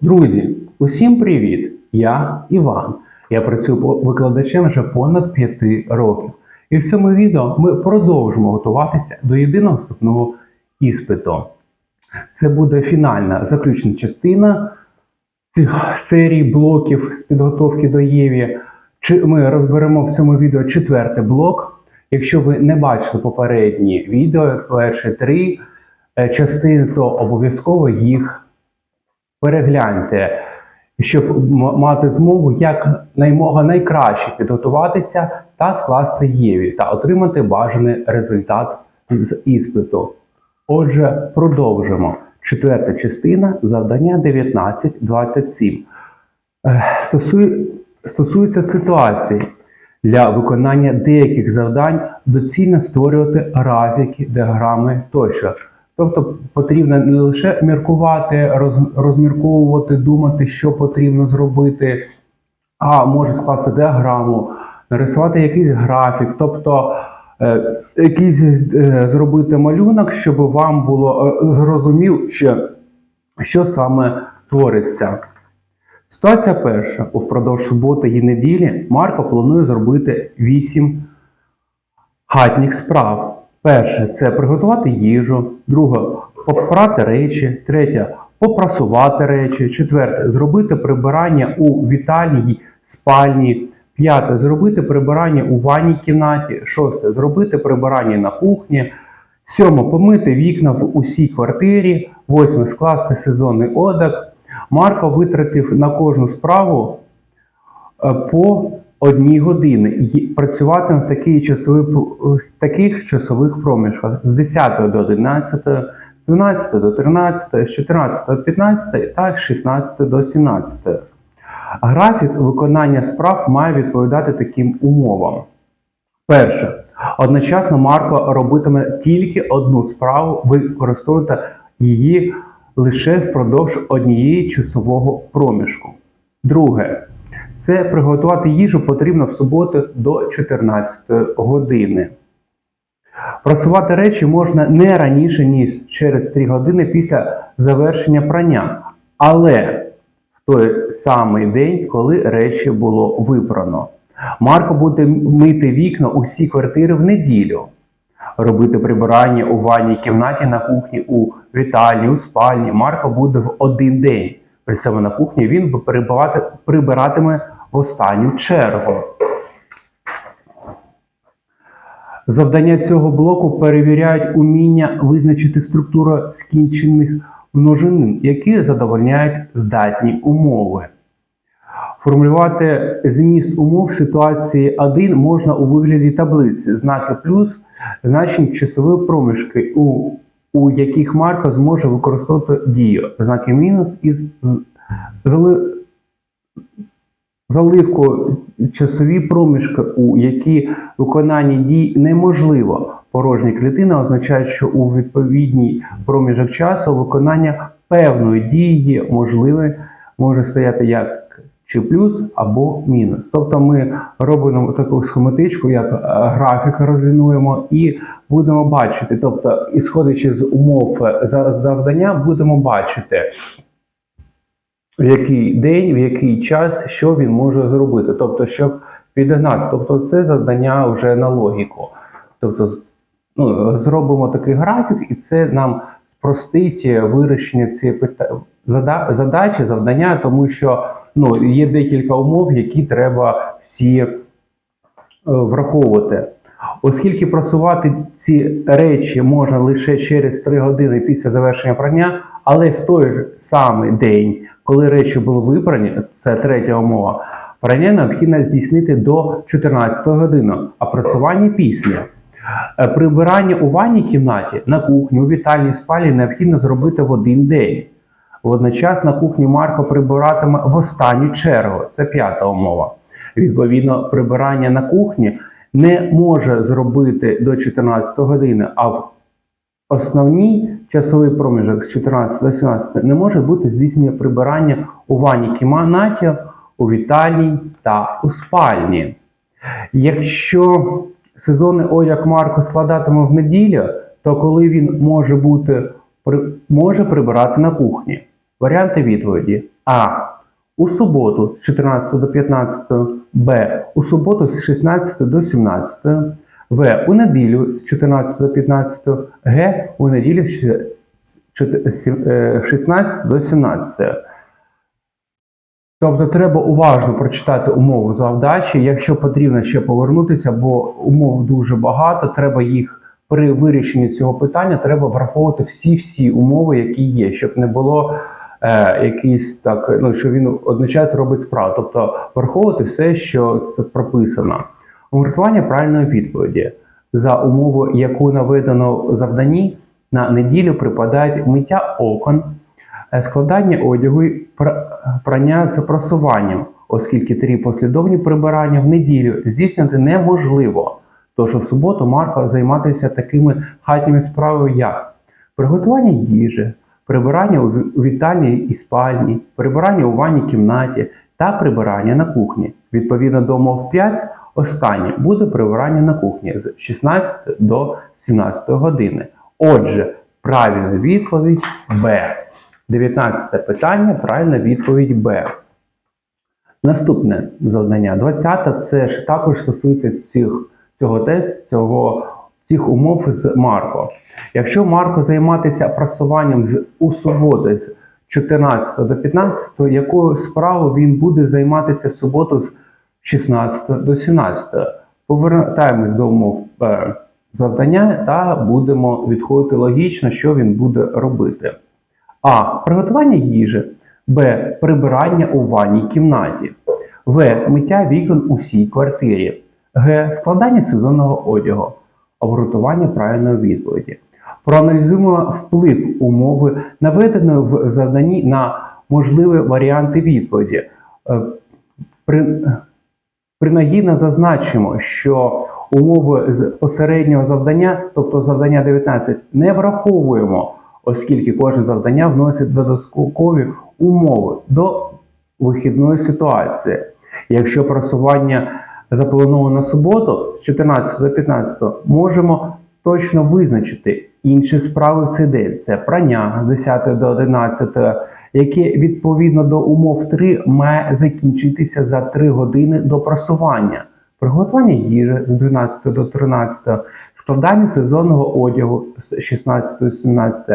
Друзі, усім привіт! Я Іван. Я працюю викладачем вже понад 5 років. І в цьому відео ми продовжимо готуватися до єдиного вступного іспиту. Це буде фінальна заключна частина цих серій блоків з підготовки до ЄВІ. Ми розберемо в цьому відео четвертий блок. Якщо ви не бачили попередні відео, перші три е, частини, то обов'язково їх перегляньте, щоб мати змогу як наймога найкраще підготуватися та скласти ЄВІ та отримати бажаний результат з іспиту. Отже, продовжимо. Четверта частина завдання 19.27. Е, стосує- Стосується ситуації. Для виконання деяких завдань доцільно створювати графіки, діаграми тощо. Тобто потрібно не лише міркувати, роз- розмірковувати, думати, що потрібно зробити, а може скласти діаграму, нарисувати якийсь графік, тобто е, якийсь е, зробити малюнок, щоб вам було е, зрозуміло, що, що саме твориться. Ситуація перша. Впродовж суботи і неділі Марко планує зробити 8 хатніх справ. Перше це приготувати їжу, друге попрати речі, третє попрасувати речі, четверте зробити прибирання у вітальній спальні, п'яте зробити прибирання у ванній кімнаті, шосте зробити прибирання на кухні, сьоме помити вікна в усій квартирі, восьме скласти сезонний одяг. Марко витратив на кожну справу е, по одній години і працюватиме в такий часовий, таких часових проміжках з 10 до 11, з 12 до 13, з 14 до 15 та з 16 до 17. Графік виконання справ має відповідати таким умовам. Перше. Одночасно Марко робитиме тільки одну справу, використовуйте її лише впродовж однієї часового проміжку. Друге. Це приготувати їжу потрібно в суботу до 14 години. Працювати речі можна не раніше, ніж через 3 години після завершення прання, але в той самий день, коли речі було випрано. Марко буде мити вікна у всій квартири в неділю, робити прибирання у ванній кімнаті на кухні, у вітальні, у спальні. Марко буде в один день. Цьому на кухні він би прибиратиме в останню чергу. Завдання цього блоку перевіряють уміння визначити структуру скінчених множинин, які задовольняють здатні умови. Формулювати зміст умов ситуації 1 можна у вигляді таблиці знаки плюс, значень часової проміжки, у, у яких Марко зможе використовувати дію, знаки мінус і з- з- заливку часові проміжки, у які виконання дій неможливо. Порожні клітини означають, що у відповідній проміжок часу виконання певної дії можливе, може стояти як чи плюс або мінус. Тобто ми робимо таку схематичку, як е, графік розглянуємо, і будемо бачити, тобто, ісходячи з умов е, за- завдання, будемо бачити, в який день, в який час, що він може зробити. Тобто, щоб підігнати. Тобто, це завдання вже на логіку. Тобто, ну, зробимо такий графік, і це нам спростить е, вирішення цієї задачі, завдання, тому що ну, є декілька умов, які треба всі е, враховувати. Оскільки просувати ці речі можна лише через 3 години після завершення прання, але в той же самий день, коли речі були випрані, це третя умова, прання необхідно здійснити до 14 години, а просування після. Е, Прибирання у ванній кімнаті, на кухні, у вітальній спалі необхідно зробити в один день. Водночас на кухні Марко прибиратиме в останню чергу. Це п'ята умова. Відповідно, прибирання на кухні не може зробити до 14 години, а в основній часовий проміжок з 14 до 17 не може бути здійснення прибирання у ванній кімнаті, у вітальній та у спальні. Якщо сезонний одяг Марко складатиме в неділю, то коли він може бути може прибирати на кухні? Варіанти відповіді А. У суботу з 14 до 15, Б. У суботу з 16 до 17, В. У неділю з 14 до 15, Г. У неділю з чот- сім- е, 16 до 17. Тобто треба уважно прочитати умову завдачі. Якщо потрібно ще повернутися, бо умов дуже багато, треба їх при вирішенні цього питання треба враховувати всі-всі умови, які є, щоб не було е, якийсь так, ну що він одночасно робить справу. Тобто враховувати все, що це прописано. Обґрунтування правильної відповіді за умову, яку наведено в завданні, на неділю припадають миття окон, е, складання одягу і прання з просуванням, оскільки три послідовні прибирання в неділю здійснювати неможливо. Тож у суботу Марко займатися такими хатніми справами, як приготування їжі, прибирання у ві- вітальні і спальні, прибирання у ванній кімнаті та прибирання на кухні. Відповідно до умов 5, останнє буде прибирання на кухні з 16 до 17 години. Отже, правильна відповідь Б. 19 питання, правильна відповідь Б. Наступне завдання 20 це ж також стосується цих, цього тесту, цього, цих умов з Марко. Якщо Марко займатися прасуванням з, у суботу з 14 до 15, то якою справою він буде займатися в суботу з 16 до 17? Повертаємось до умов е, завдання та будемо відходити логічно, що він буде робити. А. Приготування їжі. Б. Прибирання у ванній кімнаті. В. Миття вікон у всій квартирі. Г. Складання сезонного одягу. Обґрунтування правильної відповіді. Проаналізуємо вплив умови, наведеної в завданні на можливі варіанти відповіді. Е, При, принагідно зазначимо, що умови з посереднього завдання, тобто завдання 19, не враховуємо, оскільки кожне завдання вносить додаткові умови до вихідної ситуації. Якщо просування заплановано на суботу з 14 до 15, можемо точно визначити інші справи в цей день. Це прання з 10 до 11, яке відповідно до умов 3 має закінчитися за 3 години до просування. Приготування їжі з 12 до 13, складання сезонного одягу з 16 до 17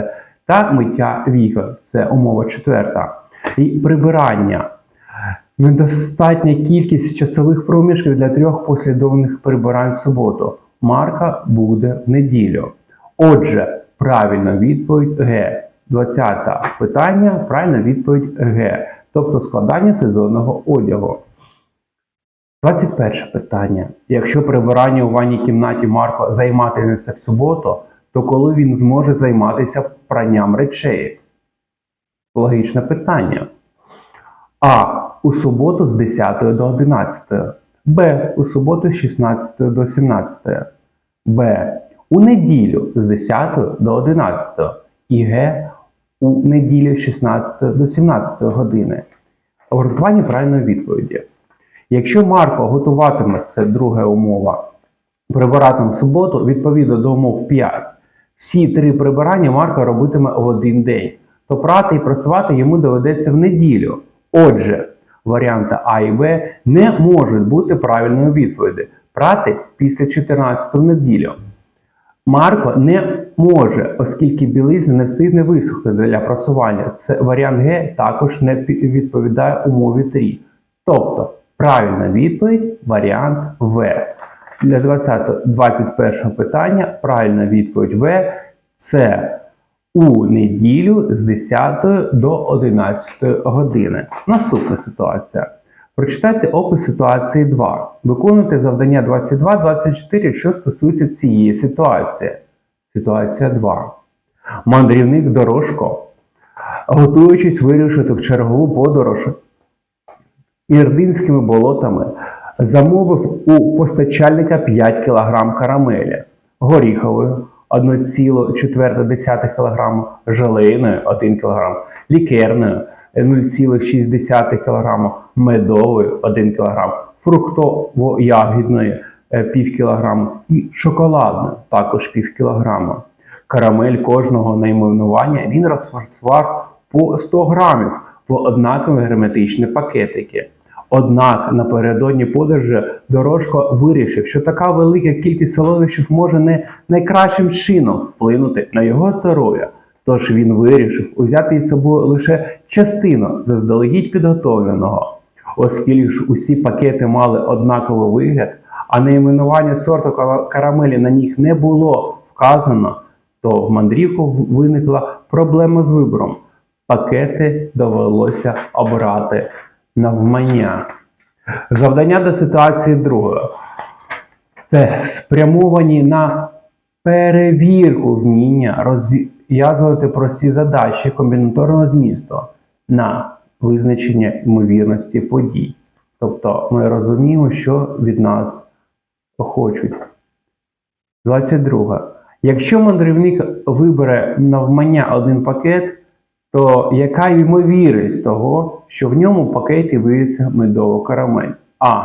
та миття вікон. Це умова четверта. І прибирання. Недостатня кількість часових проміжків для трьох послідовних прибирань в суботу. Марка буде в неділю. Отже, правильна відповідь Г. 20 питання, правильна відповідь Г. Тобто складання сезонного одягу. 21 питання. Якщо прибирання у ванній кімнаті Марко займатиметься в суботу, то коли він зможе займатися пранням речей? Логічне питання. А. У суботу з 10 до 11. Б. У суботу з 16 до 17. Б. У неділю з 10 до 11. І Г. У неділю з 16 до 17 години. Обґрунтування правильної відповіді. Якщо Марко готуватиме, це друга умова, прибиратиме в суботу, відповідно до умов 5, всі три прибирання Марко робитиме в один день, то прати і працювати йому доведеться в неділю. Отже, варіанти А і Б не можуть бути правильною відповіддю. Прати після 14 неділю. Марко не може, оскільки білизна не встигне висохнути для просування. Це варіант Г також не відповідає умові 3. Тобто, правильна відповідь варіант В. Для 20, 21 питання правильна відповідь В це у неділю з 10 до 11 години. Наступна ситуація. Прочитайте опис ситуації 2. Виконуйте завдання 22-24, що стосується цієї ситуації. Ситуація 2. Мандрівник Дорожко, готуючись вирішити в чергову подорож ірдинськими болотами, замовив у постачальника 5 кг карамелі, горіхової 1,4 кг, желейною 1 кг, лікерною 0,6 кг, медовою 1 кг, фруктово-ягідною е, пів кілограма і шоколадною також пів кілограма. Карамель кожного найменування він розфасував по 100 грамів в однакові герметичні пакетики. Однак напередодні подорожі Дорожко вирішив, що така велика кількість солодощів може не найкращим чином вплинути на його здоров'я. Тож він вирішив узяти із собою лише частину заздалегідь підготовленого. Оскільки ж усі пакети мали однаковий вигляд, а найменування сорту карамелі на них не було вказано, то в мандрівку виникла проблема з вибором. Пакети довелося обрати навмання. Завдання до ситуації друге. Це спрямовані на перевірку вміння розв'язувати прості задачі комбінаторного змісту на визначення ймовірності подій. Тобто ми розуміємо, що від нас хочуть. 22. Якщо мандрівник вибере навмання один пакет, то яка ймовірність того, що в ньому пакеті виявиться медова карамель? А.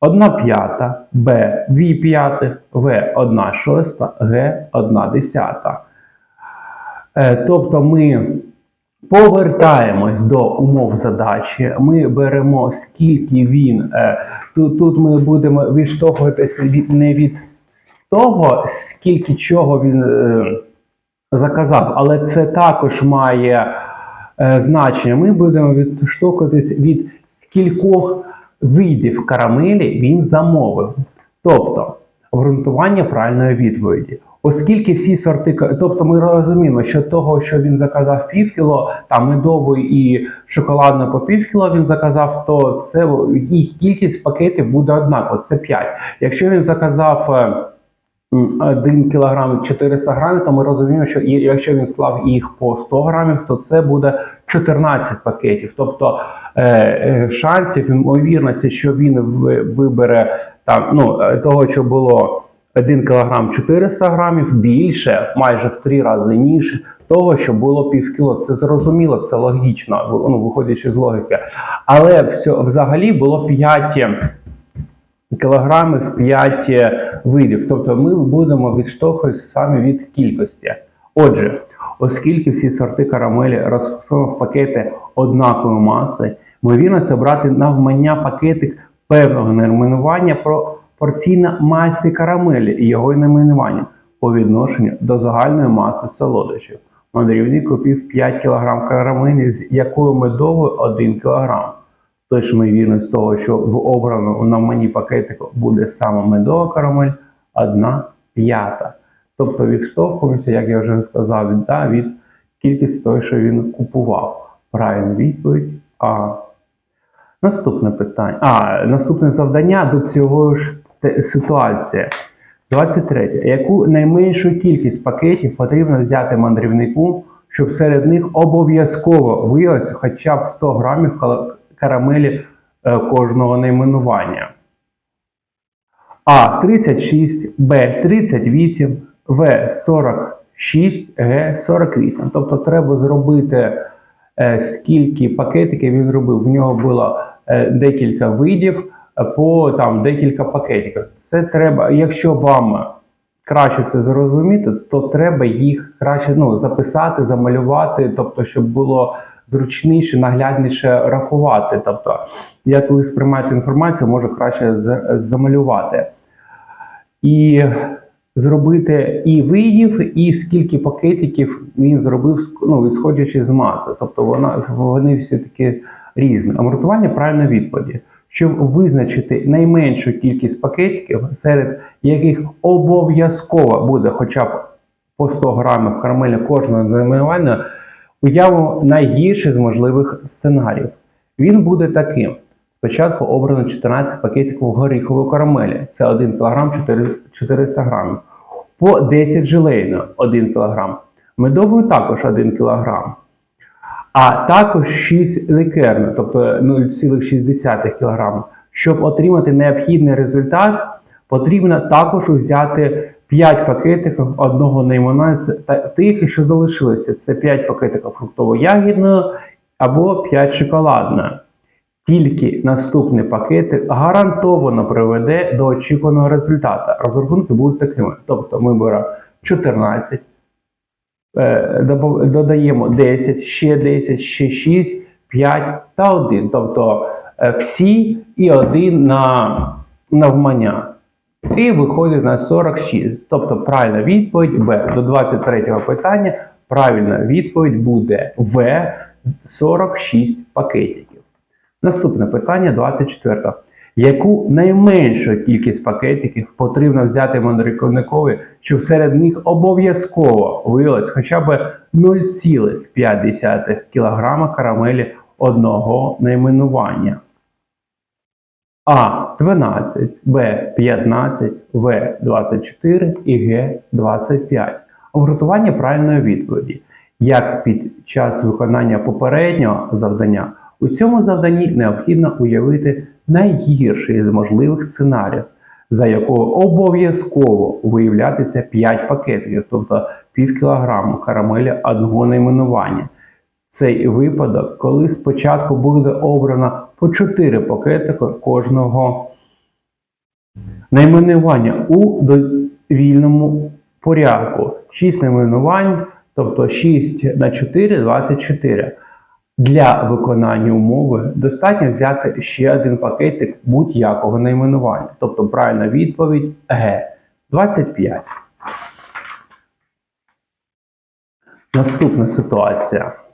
1 п'ята, Б. 2 п'ятих, В. 1 шоста, Г. 1 десята. Е, Тобто ми повертаємось до умов задачі. Ми беремо скільки він. е, Тут, тут ми будемо відштовхуватися від, не від того, скільки чого він е, заказав, але це також має е, значення. Ми будемо відштовхуватись від скількох видів карамелі він замовив. Тобто обґрунтування правильної відповіді. Оскільки всі сорти, тобто ми розуміємо, що того, що він заказав пів кіло, там медовий і шоколадне по пів кіло він заказав, то це їх кількість пакетів буде однакова, це 5. Якщо він заказав е, 1 кг 400 грамів, то ми розуміємо, що якщо він склав їх по 100 грамів, то це буде 14 пакетів. Тобто е, е, шансів, ймовірності, що він вибере там, ну, е, того, що було 1 кг 400 грамів, більше, майже в 3 рази ніж того, що було пів кіло. Це зрозуміло, це логічно, ну, виходячи з логіки. Але все, взагалі було 5 кілограмів 5 видів. Тобто ми будемо відштовхуватися саме від кількості. Отже, оскільки всі сорти карамелі розфасовані в пакети однакової маси, ймовірність обрати навмання пакетик певного найменування пропорційна масі карамелі і його найменування по відношенню до загальної маси солодощів. Мандрівник купив 5 кг карамелі, з якою медовою 1 кг. Тож ймовірність того, що в обраному навмані пакетику буде саме медова карамель, 1 п'ята. Тобто відштовхуємося, як я вже сказав, від, да, від кількості того, що він купував. Правильна відповідь А. Наступне питання. А, наступне завдання до цього ж ситуації. 23. Яку найменшу кількість пакетів потрібно взяти мандрівнику, щоб серед них обов'язково виявилося хоча б 100 грамів карамелі е, кожного найменування? А 36, Б 38, В 46, Г 48. Тобто треба зробити е, скільки пакетиків він зробив. В нього було е, декілька видів по там декілька пакетиків. Це треба, якщо вам краще це зрозуміти, то треба їх краще ну, записати, замалювати, тобто, щоб було зручніше, наглядніше рахувати. Тобто, як ви сприймаєте інформацію, може краще замалювати. І зробити і видів, і скільки пакетиків він зробив, ну, ісходячи з маси. Тобто вона, вони всі такі різні. Амортування правильної відповіді. Щоб визначити найменшу кількість пакетиків, серед яких обов'язково буде хоча б по 100 грамів карамелі кожного найменування, уявимо найгірший з можливих сценаріїв. Він буде таким. Спочатку обрано 14 пакетиків горіхової карамелі, це 1 кг 400 г. По 10 желейної 1 кг. Медової також 1 кг. А також 6 ликерних, тобто 0,6 кг. Щоб отримати необхідний результат, потрібно також взяти 5 пакетиків одного наймана з тих, що залишилися. Це 5 пакетиків фруктово-ягідної або 5 шоколадної. Тільки наступний пакетик гарантовано приведе до очікуваного результату. Розрахунки будуть такими. Тобто ми беремо 14, е, додаємо 10, ще 10, ще 6, 5 та 1. Тобто е, всі і 1 на навмання. І виходить на 46. Тобто правильна відповідь Б. До 23 питання правильна відповідь буде В 46 пакетиків. Наступне питання 24. Яку найменшу кількість пакетиків потрібно взяти мандрівникові, щоб серед них обов'язково виявилось хоча б 0,5 кг карамелі одного найменування? А 12, Б 15, В 24 і Г 25. Обґрунтування правильної відповіді. Як під час виконання попереднього завдання, у цьому завданні необхідно уявити найгірший з можливих сценаріїв, за якого обов'язково виявлятися 5 пакетиків, тобто пів кілограму карамелі одного найменування. Цей випадок, коли спочатку буде обрано по 4 пакетики кожного найменування у довільному порядку. 6 найменувань, тобто 6 на 4 24. Для виконання умови достатньо взяти ще один пакетик будь-якого найменування. Тобто правильна відповідь Г. 25. Наступна ситуація.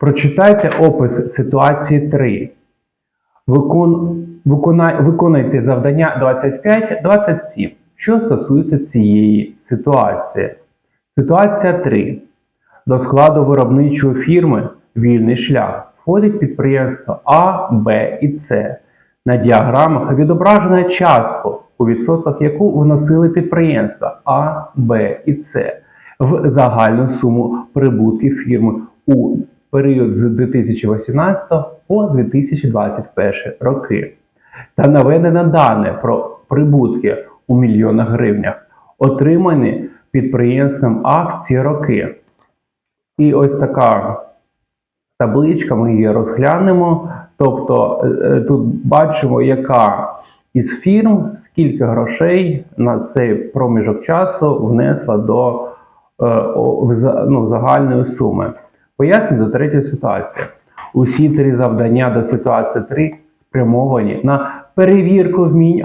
Прочитайте опис ситуації 3. Викон... Виконай... Виконайте завдання 25-27, що стосується цієї ситуації. Ситуація 3. До складу виробничої фірми Вільний шлях входить підприємство А, Б і С. На діаграмах відображена частка, у відсотках яку вносили підприємства А, Б і С в загальну суму прибутків фірми у період з 2018 по 2021 роки. Та наведено дані про прибутки у мільйонах гривнях, отримані підприємством А в ці роки. І ось така табличка, ми її розглянемо. Тобто е, е, тут бачимо, яка із фірм скільки грошей на цей проміжок часу внесла до е, ну, загальної суми. Поясню до третьої ситуації. Усі три завдання до ситуації 3 спрямовані на перевірку вмінь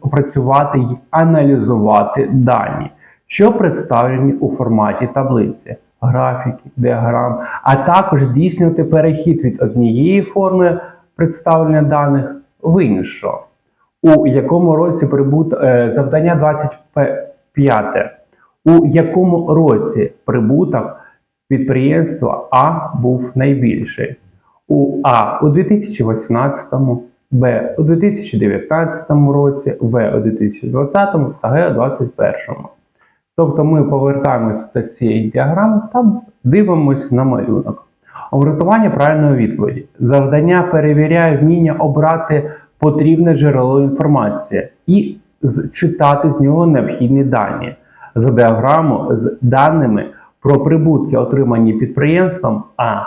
опрацювати і аналізувати дані, що представлені у форматі таблиці, графіки, діаграм, а також здійснювати перехід від однієї форми представлення даних в іншу. У якому році прибут е, завдання 25. У якому році прибуток підприємства А був найбільший? У А у 2018, Б у 2019 році, В у 2020 та Г у 2021. Тобто ми повертаємося до цієї діаграми та дивимося на малюнок. Обґрунтування правильної відповіді. Завдання перевіряє вміння обрати потрібне джерело інформації і читати з нього необхідні дані. За діаграму з даними про прибутки, отримані підприємством А,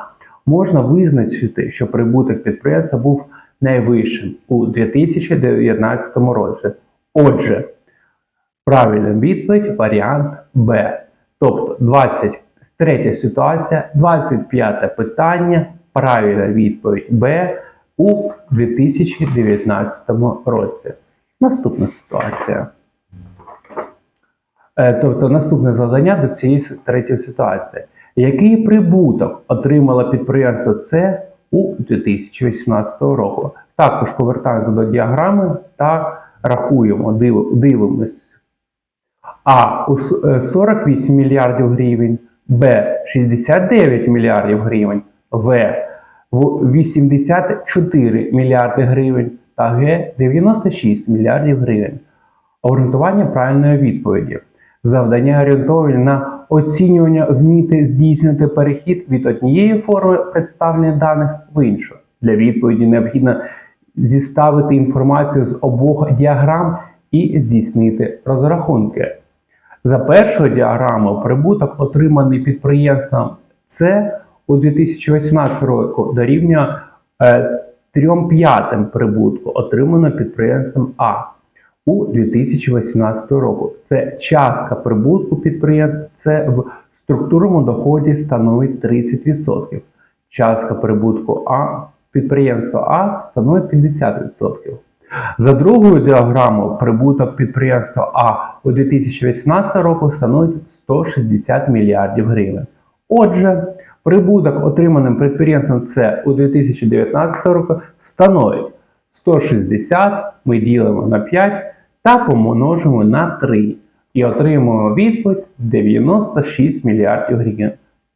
можна визначити, що прибуток підприємства був найвищим у 2019 році. Отже, правильна відповідь варіант Б. Тобто 23 ситуація, 25 питання, правильна відповідь Б у 2019 році. Наступна ситуація. Е, Тобто наступне завдання до цієї третьої ситуації. Який прибуток отримало підприємство С у 2018 року? Також повертаємося до діаграми та рахуємо, дивимось. А у с- е, 48 мільярдів гривень, Б 69 мільярдів гривень, в 84 мільярди гривень та Г 96 мільярдів гривень. Орієнтування правильної відповіді. Завдання орієнтовані на оцінювання вміти здійснити перехід від однієї форми представлення даних в іншу. Для відповіді необхідно зіставити інформацію з обох діаграм і здійснити розрахунки. За першою діаграмою прибуток, отриманий підприємством С у 2018 року дорівнює е, 3 п'ятим прибутку, отримано підприємством А у 2018 року. Це частка прибутку підприємств, це в структурному доході становить 30%. Частка прибутку А підприємства А становить 50%. За другою діаграмою прибуток підприємства А у 2018 року становить 160 мільярдів гривень. Отже, прибуток отриманим підприємством С у 2019 році становить 160, ми ділимо на 5 та помножимо на 3 і отримуємо відповідь 96 мільярдів гривень.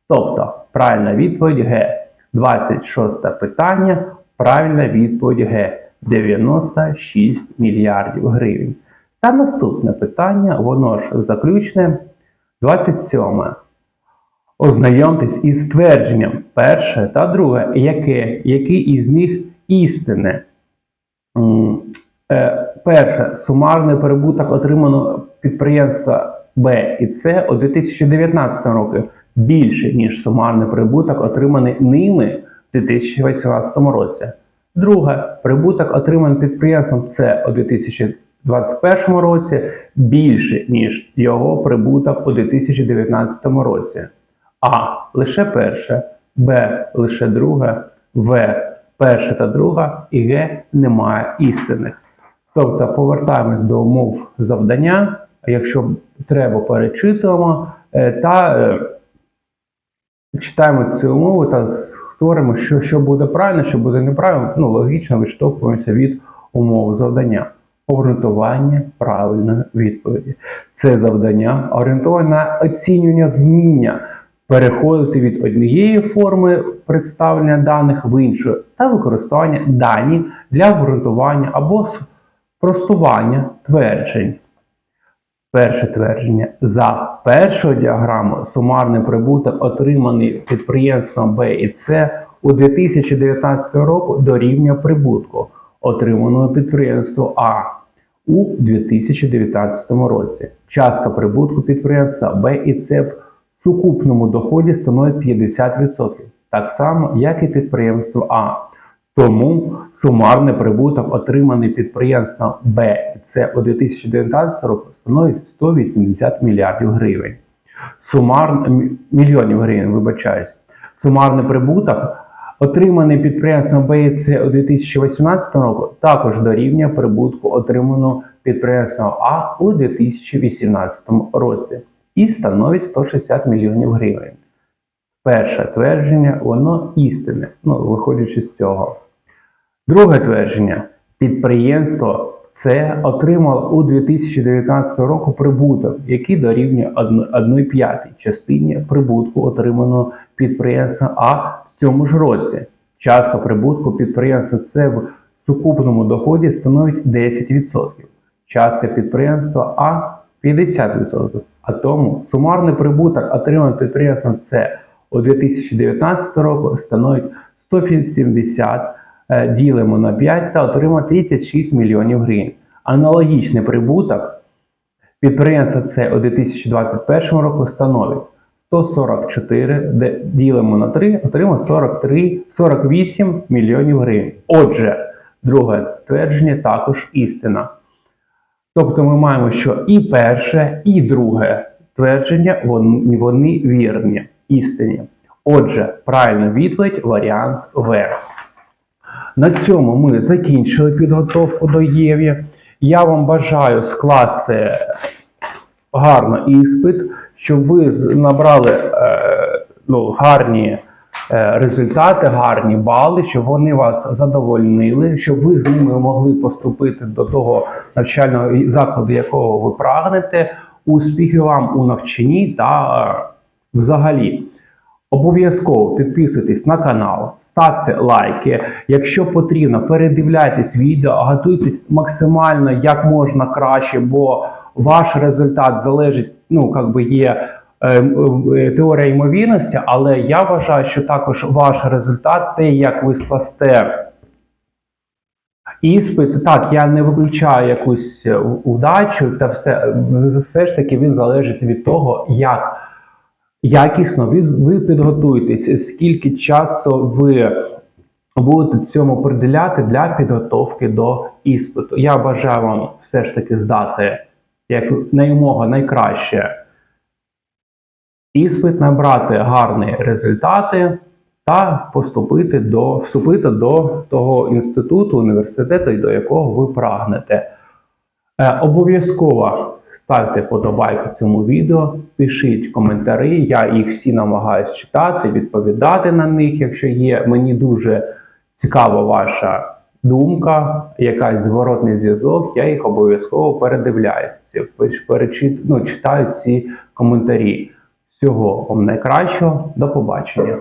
Тобто, правильна відповідь Г. 26 питання, правильна відповідь Г. 96 мільярдів гривень. Та наступне питання, воно ж заключне, 27. Ознайомтесь із твердженням перше та друге, яке, який із них істинне. Е, Перше, сумарний прибуток отримано підприємства Б і С у 2019 році більше, ніж сумарний прибуток, отриманий ними в 2018 році. Друге, прибуток отриманий підприємством С у 2021 році більше, ніж його прибуток у 2019 році. А лише перше, Б лише друге, В перше та друге і Г немає істинних. Тобто повертаємось до умов завдання, якщо треба, перечитуємо е, та е, читаємо ці умови та створимо, що, що буде правильно, що буде неправильно. Ну, логічно відштовхуємося від умов завдання. Орієнтування правильної відповіді. Це завдання орієнтоване на оцінювання вміння переходити від однієї форми представлення даних в іншу та використання дані для обґрунтування або спростування тверджень. Перше твердження. За першою діаграмою сумарний прибуток, отриманий підприємством Б і С у 2019 року дорівнює прибутку, отриманого підприємством А у 2019 році. Частка прибутку підприємства Б і С в сукупному доході становить 50%, так само, як і підприємство А. Тому сумарний прибуток, отриманий підприємством Б і С у 2019 році, становить 180 мільярдів гривень. Сумар... мільйонів гривень, вибачаюсь. Сумарний прибуток, отриманий підприємством Б і С у 2018 році, також дорівнює прибутку, отриманого підприємством А у 2018 році і становить 160 мільйонів гривень. Перше твердження, воно істинне, ну, виходячи з цього. Друге твердження. Підприємство це отримало у 2019 року прибуток, який дорівнює 1 п'ятій частині прибутку, отриманого підприємством А в цьому ж році. Частка прибутку підприємства це в сукупному доході становить 10%. Частка підприємства А 50%. А тому сумарний прибуток, отриманий підприємством С у 2019 року, становить 170 е, ділимо на 5 та отримаємо 36 мільйонів гривень. Аналогічний прибуток підприємства С у 2021 року становить 144, де ділимо на 3, отримаємо 43, 48 мільйонів гривень. Отже, друге твердження також істина. Тобто ми маємо, що і перше, і друге твердження вони, вони вірні, істинні. Отже, правильна відповідь варіант В. На цьому ми закінчили підготовку до ЄВІ. Я вам бажаю скласти гарно іспит, щоб ви набрали е, ну, гарні е, результати, гарні бали, щоб вони вас задовольнили, щоб ви з ними могли поступити до того навчального закладу, якого ви прагнете. Успіхів вам у навчанні та е, взагалі. Обов'язково підписуйтесь на канал, ставте лайки. Якщо потрібно, передивляйтесь відео, готуйтесь максимально як можна краще, бо ваш результат залежить, ну як би є е, е, теорія ймовірності, але я вважаю, що також ваш результат, те, як ви скласте іспит, так, я не виключаю якусь е, удачу та все, все ж таки він залежить від того, як якісно ви, підготуєтесь, скільки часу ви будете цьому приділяти для підготовки до іспиту. Я бажаю вам все ж таки здати як наймога найкраще іспит, набрати гарні результати та поступити до вступити до того інституту, університету, до якого ви прагнете. Е, обов'язково ставте подобайку цьому відео, пишіть коментарі. Я їх всі намагаюся читати, відповідати на них, якщо є. Мені дуже цікава ваша думка, якась зворотний зв'язок. Я їх обов'язково передивляюся. Перечит, ну, читаю ці коментарі. Всього вам найкращого, до побачення.